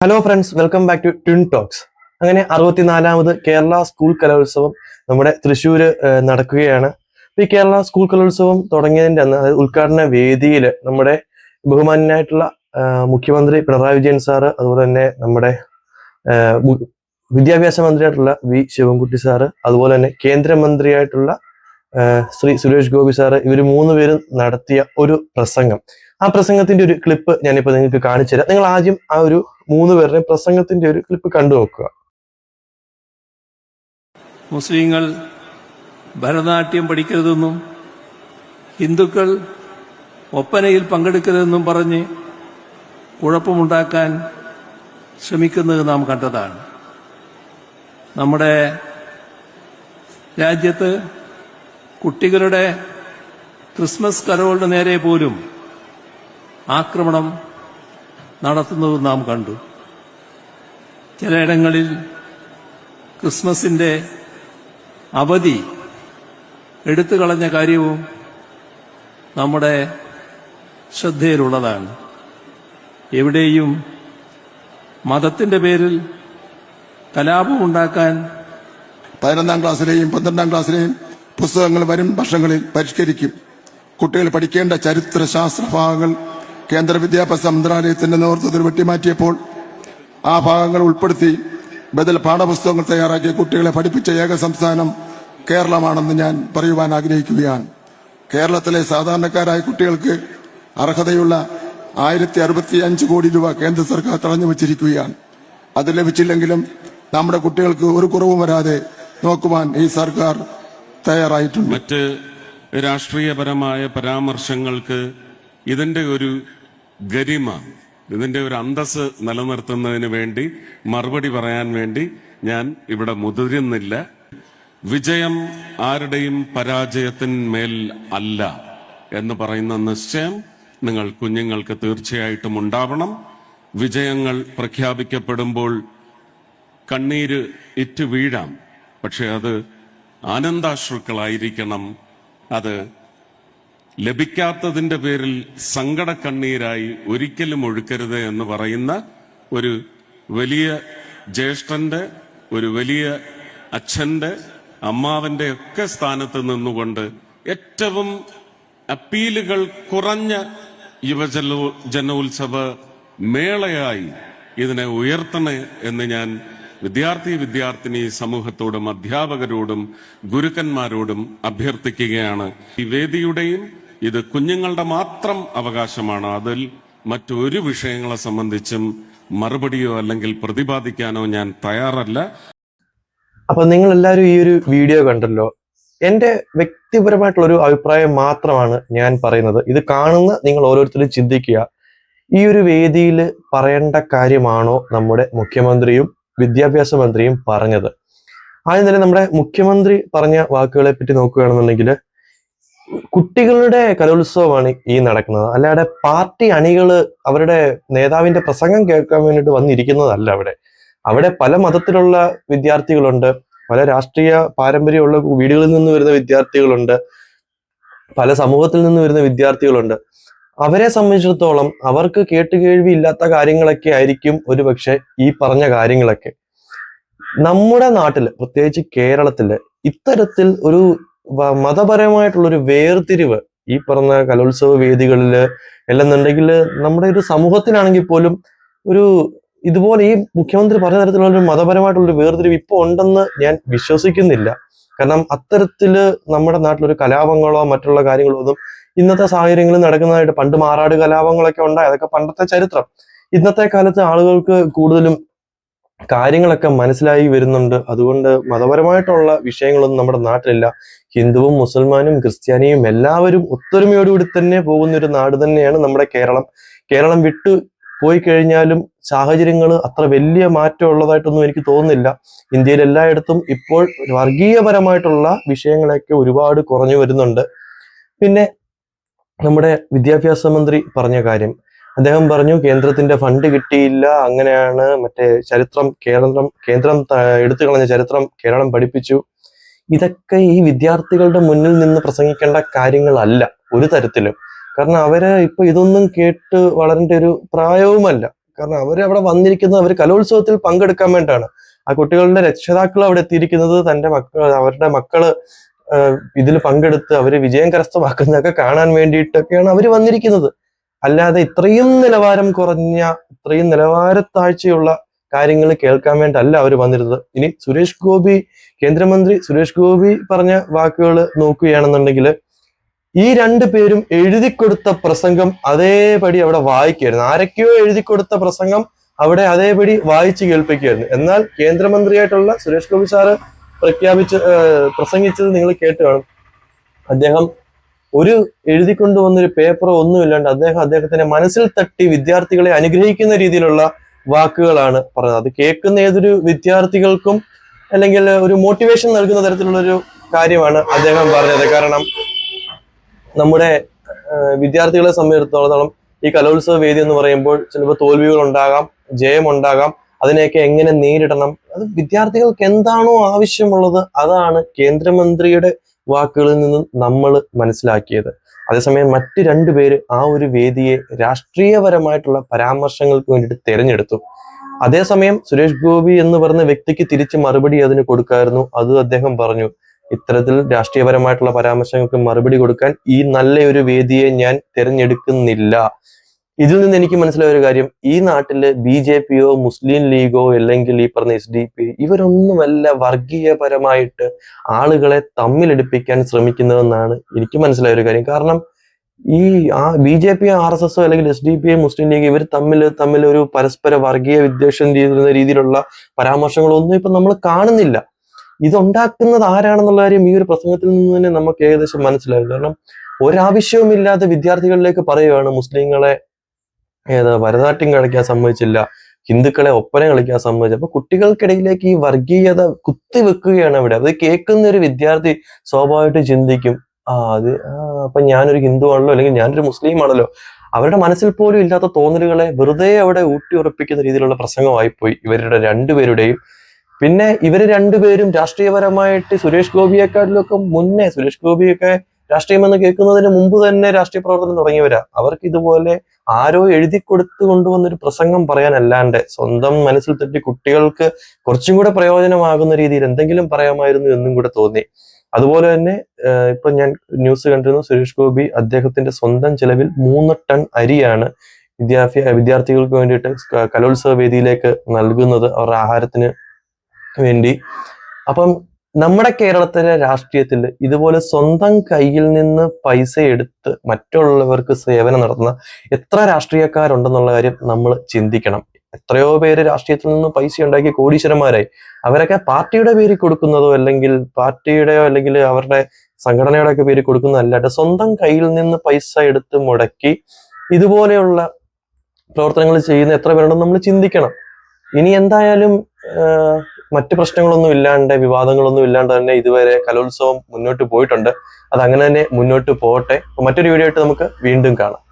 Hello friends welcome back to twin talks അങ്ങനെ അറുപത്തിനാലാമത് Kerala school കലോത്സവം നമ്മുടെ തൃശ്ശൂര് നടക്കുകയാണ്. ഈ കേരള സ്കൂൾ കലോത്സവം തുടങ്ങിയതിന്റെ അന്ന് അതായത് ഉദ്ഘാടന വേദിയിൽ നമ്മുടെ ബഹുമാനായിട്ടുള്ള മുഖ്യമന്ത്രി പിണറായി വിജയൻ സാറ് അതുപോലെ തന്നെ നമ്മുടെ വിദ്യാഭ്യാസ മന്ത്രിയായിട്ടുള്ള വി ശിവൻകുട്ടി സാറ് അതുപോലെ തന്നെ കേന്ദ്രമന്ത്രിയായിട്ടുള്ള ശ്രീ സുരേഷ് ഗോപി സാറ് ഇവർ മൂന്ന് പേരും നടത്തിയ ഒരു പ്രസംഗം. ആ പ്രസംഗത്തിന്റെ ഒരു ക്ലിപ്പ് ഞാനിപ്പോ നിങ്ങൾക്ക് കാണിച്ചു തരാം നിങ്ങൾ ആദ്യം ആ ഒരു മൂന്ന് പേരുടെ പ്രസംഗത്തിന്റെ ഒരു ക്ലിപ്പ് കണ്ടു നോക്കുക. മുസ്ലിങ്ങൾ ഭരതനാട്യം പഠിക്കരുതെന്നും ഹിന്ദുക്കൾ ഒപ്പനയിൽ പങ്കെടുക്കരുതെന്നും പറഞ്ഞ് കുഴപ്പമുണ്ടാക്കാൻ ശ്രമിക്കുന്നത് നാം കണ്ടതാണ്. നമ്മുടെ രാജ്യത്ത് കുട്ടികളുടെ ക്രിസ്മസ് കരോളിന് നേരെ പോലും ആക്രമണം നടത്തുന്നത് നാം കണ്ടു. ചിലയിടങ്ങളിൽ ക്രിസ്മസിന്റെ അവധി എടുത്തു കളഞ്ഞ കാര്യവും നമ്മുടെ ശ്രദ്ധയിലുള്ളതാണ്. എവിടെയും മതത്തിന്റെ പേരിൽ കലാപമുണ്ടാക്കാൻ പതിനൊന്നാം ക്ലാസ്സിലെയും പന്ത്രണ്ടാം ക്ലാസ്സിലെയും പുസ്തകങ്ങൾ വരും വർഷങ്ങളിൽ പരിഷ്കരിക്കും. കുട്ടികൾ പഠിക്കേണ്ട ചരിത്ര ശാസ്ത്ര ഭാഗങ്ങൾ കേന്ദ്ര വിദ്യാഭ്യാസ മന്ത്രാലയത്തിന്റെ നേതൃത്വത്തിൽ വെട്ടിമാറ്റിയപ്പോൾ ആ ഭാഗങ്ങൾ ഉൾപ്പെടുത്തി ബദൽ പാഠപുസ്തകങ്ങൾ തയ്യാറാക്കി കുട്ടികളെ പഠിപ്പിച്ച ഏക സംസ്ഥാനം കേരളമാണെന്ന് ഞാൻ പറയുവാൻ ആഗ്രഹിക്കുകയാണ്. കേരളത്തിലെ സാധാരണക്കാരായ കുട്ടികൾക്ക് അർഹതയുള്ള ആയിരത്തി അറുപത്തി അഞ്ച് കോടി രൂപ കേന്ദ്ര സർക്കാർ തടഞ്ഞു വച്ചിരിക്കുകയാണ്. അത് ലഭിച്ചില്ലെങ്കിലും നമ്മുടെ കുട്ടികൾക്ക് ഒരു കുറവും വരാതെ നോക്കുവാൻ ഈ സർക്കാർ തയ്യാറായിട്ടുണ്ട്. മറ്റ് രാഷ്ട്രീയപരമായ പരാമർശങ്ങൾക്ക് ഇതിന്റെ ഒരു ഗരിമ. ഇതിന്റെ ഒരു അന്തസ് നിലനിർത്തുന്നതിന് വേണ്ടി മറുപടി പറയാൻ വേണ്ടി ഞാൻ ഇവിടെ മുതിരുന്നില്ല. വിജയം ആരുടെയും പരാജയത്തിന്മേൽ അല്ല എന്ന് പറയുന്ന നിശ്ചയം നിങ്ങൾ കുഞ്ഞുങ്ങൾക്ക് തീർച്ചയായിട്ടും ഉണ്ടാവണം. വിജയങ്ങൾ പ്രഖ്യാപിക്കപ്പെടുമ്പോൾ കണ്ണീര് ഇറ്റു വീഴാം പക്ഷെ അത് ആനന്ദാശ്രുക്കളായിരിക്കണം. അത് ലഭിക്കാത്തതിന്റെ പേരിൽ സങ്കട കണ്ണീരായി ഒരിക്കലും ഒഴുക്കരുത് എന്ന് പറയുന്ന ഒരു വലിയ ജ്യേഷ്ഠന്റെ ഒരു വലിയ അച്ഛന്റെ അമ്മാവന്റെ ഒക്കെ സ്ഥാനത്ത് നിന്നുകൊണ്ട് ഏറ്റവും അപ്പീലുകൾ കുറഞ്ഞ യുവജന ജനോത്സവ മേളയായി ഇതിനെ ഉയർത്തണേ എന്ന് ഞാൻ വിദ്യാർത്ഥി വിദ്യാർത്ഥിനി സമൂഹത്തോടും അധ്യാപകരോടും ഗുരുക്കന്മാരോടും അഭ്യർത്ഥിക്കുകയാണ്. ഈ വേദിയുടെയും ഇത് കുഞ്ഞുങ്ങളുടെ മാത്രം അവകാശമാണ്. അതിൽ മറ്റൊരു വിഷയങ്ങളെ സംബന്ധിച്ചും മറുപടിയോ അല്ലെങ്കിൽ പ്രതിപാദിക്കാനോ ഞാൻ തയ്യാറല്ല. അപ്പൊ നിങ്ങൾ എല്ലാവരും ഈ ഒരു വീഡിയോ കണ്ടല്ലോ. എന്റെ വ്യക്തിപരമായിട്ടുള്ള ഒരു അഭിപ്രായം മാത്രമാണ് ഞാൻ പറയുന്നത്. ഇത് കാണുന്ന നിങ്ങൾ ഓരോരുത്തരും ചിന്തിക്കുക. ഈ ഒരു വേദിയിൽ പറയേണ്ട കാര്യമാണോ നമ്മുടെ മുഖ്യമന്ത്രിയും വിദ്യാഭ്യാസ മന്ത്രിയും പറഞ്ഞത്? ആദ്യം തന്നെ നമ്മുടെ മുഖ്യമന്ത്രി പറഞ്ഞ വാക്കുകളെ പറ്റി നോക്കുകയാണെന്നുണ്ടെങ്കിൽ കുട്ടികളുടെ കലോത്സവമാണ് ഈ നടക്കുന്നത്. അല്ലാതെ പാർട്ടി അണികൾ അവരുടെ നേതാവിന്റെ പ്രസംഗം കേൾക്കാൻ വേണ്ടിയിട്ട് വന്നിരിക്കുന്നതല്ല അവിടെ. അവിടെ പല മതത്തിലുള്ള വിദ്യാർത്ഥികളുണ്ട്. പല രാഷ്ട്രീയ പാരമ്പര്യമുള്ള വീടുകളിൽ നിന്ന് വരുന്ന വിദ്യാർത്ഥികളുണ്ട്. പല സമൂഹത്തിൽ നിന്ന് വരുന്ന വിദ്യാർത്ഥികളുണ്ട്. അവരെ സംബന്ധിച്ചിടത്തോളം അവർക്ക് കേട്ടുകേഴ്വി ഇല്ലാത്ത കാര്യങ്ങളൊക്കെ ആയിരിക്കും ഒരുപക്ഷെ ഈ പറഞ്ഞ കാര്യങ്ങളൊക്കെ. നമ്മുടെ നാട്ടിൽ പ്രത്യേകിച്ച് കേരളത്തിൽ ഇത്തരത്തിൽ ഒരു വ- മതപരമായിട്ടുള്ള ഒരു വേർതിരിവ് ഈ പറഞ്ഞ കലോത്സവ വേദികളിൽ അല്ലെന്നുണ്ടെങ്കിൽ നമ്മുടെ ഒരു സമൂഹത്തിനാണെങ്കിൽ പോലും ഒരു ഇതുപോലെ ഈ മുഖ്യമന്ത്രി പറഞ്ഞ തരത്തിലുള്ള ഒരു മതപരമായിട്ടുള്ള ഒരു വേർതിരിവ് ഇപ്പൊ ഉണ്ടെന്ന് ഞാൻ വിശ്വസിക്കുന്നില്ല. കാരണം അത്തരത്തിൽ നമ്മുടെ നാട്ടിലൊരു കലാപങ്ങളോ മറ്റുള്ള കാര്യങ്ങളോ ഒന്നും ഇന്നത്തെ സാഹചര്യങ്ങളിൽ നടക്കുന്നതായിട്ട് പണ്ട് മാറാട് കലാപങ്ങളൊക്കെ ഉണ്ടായി. അതൊക്കെ പണ്ടത്തെ ചരിത്രം. ഇന്നത്തെ കാലത്ത് ആളുകൾക്ക് കൂടുതലും കാര്യങ്ങളൊക്കെ മനസ്സിലായി വരുന്നുണ്ട്. അതുകൊണ്ട് മതപരമായിട്ടുള്ള വിഷയങ്ങളൊന്നും നമ്മുടെ നാട്ടിലില്ല. ഹിന്ദുവും മുസൽമാനും ക്രിസ്ത്യാനിയും എല്ലാവരും ഒത്തൊരുമയോടുകൂടി തന്നെ പോകുന്ന ഒരു നാട് തന്നെയാണ് നമ്മുടെ കേരളം. കേരളം വിട്ടു പോയി കഴിഞ്ഞാലും സാഹചര്യങ്ങൾ അത്ര വലിയ മാറ്റം ഉള്ളതായിട്ടൊന്നും എനിക്ക് തോന്നുന്നില്ല. ഇന്ത്യയിൽ എല്ലായിടത്തും ഇപ്പോൾ വർഗീയപരമായിട്ടുള്ള വിഷയങ്ങളൊക്കെ ഒരുപാട് കുറഞ്ഞു വരുന്നുണ്ട്. പിന്നെ നമ്മുടെ വിദ്യാഭ്യാസ മന്ത്രി പറഞ്ഞ കാര്യം. അദ്ദേഹം പറഞ്ഞു കേന്ദ്രത്തിന്റെ ഫണ്ട് കിട്ടിയില്ല അങ്ങനെയാണ് മറ്റേ ചരിത്രം കേരളം കേന്ദ്രം എടുത്തു കളഞ്ഞ ചരിത്രം കേരളം പഠിപ്പിച്ചു. ഇതൊക്കെ ഈ വിദ്യാർത്ഥികളുടെ മുന്നിൽ നിന്ന് പ്രസംഗിക്കേണ്ട കാര്യങ്ങളല്ല ഒരു തരത്തിലും. കാരണം അവരെ ഇപ്പൊ ഇതൊന്നും കേട്ട് വളരേണ്ട ഒരു പ്രായവുമല്ല. കാരണം അവർ അവിടെ വന്നിരിക്കുന്നത് അവർ കലോത്സവത്തിൽ പങ്കെടുക്കാൻ വേണ്ടിയാണ്. ആ കുട്ടികളുടെ രക്ഷിതാക്കൾ അവിടെ എത്തിയിരിക്കുന്നത് തന്റെ മക്കൾ അവരുടെ മക്കൾ ഇതിൽ പങ്കെടുത്ത് അവർ വിജയം കരസ്ഥമാക്കുന്നതൊക്കെ കാണാൻ വേണ്ടിയിട്ടൊക്കെയാണ് അവർ വന്നിരിക്കുന്നത്. അല്ലാതെ ഇത്രയും നിലവാരം കുറഞ്ഞ ഇത്രയും നിലവാരത്താഴ്ചയുള്ള കാര്യങ്ങൾ കേൾക്കാൻ വേണ്ടല്ല അവർ വന്നിരുന്നത്. ഇനി സുരേഷ് ഗോപി കേന്ദ്രമന്ത്രി സുരേഷ് ഗോപി പറഞ്ഞ വാക്കുകൾ നോക്കുകയാണെന്നുണ്ടെങ്കിൽ ഈ രണ്ട് പേരും എഴുതി കൊടുത്ത പ്രസംഗം അതേപടി അവിടെ വായിക്കായിരുന്നു ആരൊക്കെയോ എഴുതി കൊടുത്ത പ്രസംഗം അവിടെ അതേപടി വായിച്ചു കേൾപ്പിക്കുകയായിരുന്നു. എന്നാൽ കേന്ദ്രമന്ത്രിയായിട്ടുള്ള സുരേഷ് ഗോപി സാറ് പ്രഖ്യാപിച്ച് പ്രസംഗിച്ചത് നിങ്ങൾ കേട്ട് കാണും. അദ്ദേഹം ഒരു എഴുതി കൊണ്ടുവന്നൊരു പേപ്പറോ ഒന്നുമില്ലാണ്ട് അദ്ദേഹം അദ്ദേഹത്തിന്റെ മനസ്സിൽ തട്ടി വിദ്യാർത്ഥികളെ അനുഗ്രഹിക്കുന്ന രീതിയിലുള്ള വാക്കുകളാണ് പറഞ്ഞത് അത് കേൾക്കുന്ന ഏതൊരു വിദ്യാർത്ഥികൾക്കും അല്ലെങ്കിൽ ഒരു മോട്ടിവേഷൻ നൽകുന്ന തരത്തിലുള്ള ഒരു കാര്യമാണ് അദ്ദേഹം പറഞ്ഞത്. കാരണം നമ്മുടെ വിദ്യാർത്ഥികളെ സംബന്ധിച്ചിടത്തോളം ഈ കലോത്സവ വേദി എന്ന് പറയുമ്പോൾ ചിലപ്പോൾ തോൽവികൾ ഉണ്ടാകാം ജയമുണ്ടാകാം അതിനെയൊക്കെ എങ്ങനെ നേരിടണം അത് വിദ്യാർത്ഥികൾക്ക് എന്താണോ ആവശ്യമുള്ളത് അതാണ് കേന്ദ്രമന്ത്രിയുടെ വാക്കുകളിൽ നിന്നും നമ്മൾ മനസ്സിലാക്കിയത്. അതേസമയം മറ്റ് രണ്ടുപേര് ആ ഒരു വേദിയെ രാഷ്ട്രീയപരമായിട്ടുള്ള പരാമർശങ്ങൾക്ക് വേണ്ടിയിട്ട് തിരഞ്ഞെടുത്തു. അതേസമയം സുരേഷ് ഗോപി എന്ന് പറഞ്ഞ വ്യക്തിക്ക് തിരിച്ച് മറുപടി അതിന് കൊടുക്കായിരുന്നു. അത് അദ്ദേഹം പറഞ്ഞു ഇത്തരത്തിൽ രാഷ്ട്രീയപരമായിട്ടുള്ള പരാമർശങ്ങൾക്ക് മറുപടി കൊടുക്കാൻ ഈ നല്ല ഒരു വേദിയെ ഞാൻ തിരഞ്ഞെടുക്കുന്നില്ല. ഇതിൽ നിന്ന് എനിക്ക് മനസ്സിലായ ഒരു കാര്യം ഈ നാട്ടിൽ ബി ജെ പിയോ മുസ്ലിം ലീഗോ അല്ലെങ്കിൽ ഈ പറഞ്ഞ എസ് ഡി പി ഇവരൊന്നുമല്ല വർഗീയപരമായിട്ട് ആളുകളെ തമ്മിലെടുപ്പിക്കാൻ ശ്രമിക്കുന്നതെന്നാണ് എനിക്ക് മനസ്സിലായ ഒരു കാര്യം. കാരണം ഈ ആ B J P R S എസോ അല്ലെങ്കിൽ S D P Muslim League ഇവർ തമ്മിൽ തമ്മിൽ ഒരു പരസ്പര വർഗീയ വിദ്വേഷം ചെയ്യുന്ന രീതിയിലുള്ള പരാമർശങ്ങളൊന്നും ഇപ്പൊ നമ്മൾ കാണുന്നില്ല. ഇതുണ്ടാക്കുന്നത് ആരാണെന്നുള്ള കാര്യം ഈ ഒരു പ്രസംഗത്തിൽ നിന്ന് തന്നെ നമുക്ക് ഏകദേശം മനസ്സിലാകും. കാരണം ഒരാവശ്യവുമില്ലാതെ വിദ്യാർത്ഥികളിലേക്ക് പറയുകയാണ് മുസ്ലിങ്ങളെ ഏത് ഭരതനാട്യം കളിക്കാൻ സമ്മതിച്ചില്ല ഹിന്ദുക്കളെ ഒപ്പന കളിക്കാൻ സമ്മതിച്ചു അപ്പൊ കുട്ടികൾക്കിടയിലേക്ക് ഈ വർഗീയത കുത്തിവെക്കുകയാണ് അവിടെ. അത് കേൾക്കുന്ന ഒരു വിദ്യാർത്ഥി സ്വാഭാവികമായിട്ട് ചിന്തിക്കും ആ അത് അപ്പൊ ഞാനൊരു ഹിന്ദു ആണല്ലോ അല്ലെങ്കിൽ ഞാനൊരു മുസ്ലിം ആണല്ലോ. അവരുടെ മനസ്സിൽ പോലും ഇല്ലാത്ത തോന്നലുകളെ വെറുതെ അവിടെ ഊട്ടി ഉറപ്പിക്കുന്ന രീതിയിലുള്ള പ്രസംഗമായിപ്പോയി ഇവരുടെ രണ്ടുപേരുടെയും. പിന്നെ ഇവർ രണ്ടുപേരും രാഷ്ട്രീയപരമായിട്ട് സുരേഷ് ഗോപിയെക്കാട്ടിലൊക്കെ മുന്നേ സുരേഷ് ഗോപിയൊക്കെ രാഷ്ട്രീയമെന്ന് കേൾക്കുന്നതിന് മുമ്പ് തന്നെ രാഷ്ട്രീയ പ്രവർത്തനം തുടങ്ങിയവരാ. അവർക്ക് ഇതുപോലെ ആരോ എഴുതി കൊടുത്തു കൊണ്ടുവന്നൊരു പ്രസംഗം പറയാനല്ലാണ്ട് സ്വന്തം മനസ്സിൽ തട്ടി കുട്ടികൾക്ക് കുറച്ചും കൂടെ പ്രയോജനമാകുന്ന രീതിയിൽ എന്തെങ്കിലും പറയാമായിരുന്നു എന്നും കൂടെ തോന്നി. അതുപോലെ തന്നെ ഇപ്പൊ ഞാൻ ന്യൂസ് കണ്ടിരുന്നു സുരേഷ് ഗോപി അദ്ദേഹത്തിന്റെ സ്വന്തം ചെലവിൽ മൂന്ന് ടൺ അരിയാണ് വിദ്യാർത്ഥി വിദ്യാർത്ഥികൾക്ക് വേണ്ടിയിട്ട് കലോത്സവ വേദിയിലേക്ക് നൽകുന്നത് അവരുടെ ആഹാരത്തിന് വേണ്ടി. അപ്പം നമ്മുടെ കേരളത്തിലെ രാഷ്ട്രീയത്തിൽ ഇതുപോലെ സ്വന്തം കയ്യിൽ നിന്ന് പൈസ എടുത്ത് മറ്റുള്ളവർക്ക് സേവനം നടത്തുന്ന എത്ര രാഷ്ട്രീയക്കാരുണ്ടെന്നുള്ള കാര്യം നമ്മൾ ചിന്തിക്കണം. എത്രയോ പേര് രാഷ്ട്രീയത്തിൽ നിന്ന് പൈസ ഉണ്ടാക്കി കോടീശ്വരന്മാരായി. അവരൊക്കെ പാർട്ടിയുടെ പേരിൽ കൊടുക്കുന്നതോ അല്ലെങ്കിൽ പാർട്ടിയുടെയോ അല്ലെങ്കിൽ അവരുടെ സംഘടനയുടെ ഒക്കെ പേരിൽ കൊടുക്കുന്നതല്ലാട്ട് സ്വന്തം കയ്യിൽ നിന്ന് പൈസ എടുത്ത് മുടക്കി ഇതുപോലെയുള്ള പ്രവർത്തനങ്ങൾ ചെയ്യുന്ന എത്ര പേരുണ്ടെന്ന് നമ്മൾ ചിന്തിക്കണം. ഇനി എന്തായാലും മറ്റ് പ്രശ്നങ്ങളൊന്നും ഇല്ലാണ്ട് വിവാദങ്ങളൊന്നും ഇല്ലാണ്ട് തന്നെ ഇതുവരെ കലോത്സവം മുന്നോട്ട് പോയിട്ടുണ്ട്. അത് അങ്ങനെ തന്നെ മുന്നോട്ട് പോകട്ടെ. മറ്റൊരു വീഡിയോ ആയിട്ട് നമുക്ക് വീണ്ടും കാണാം.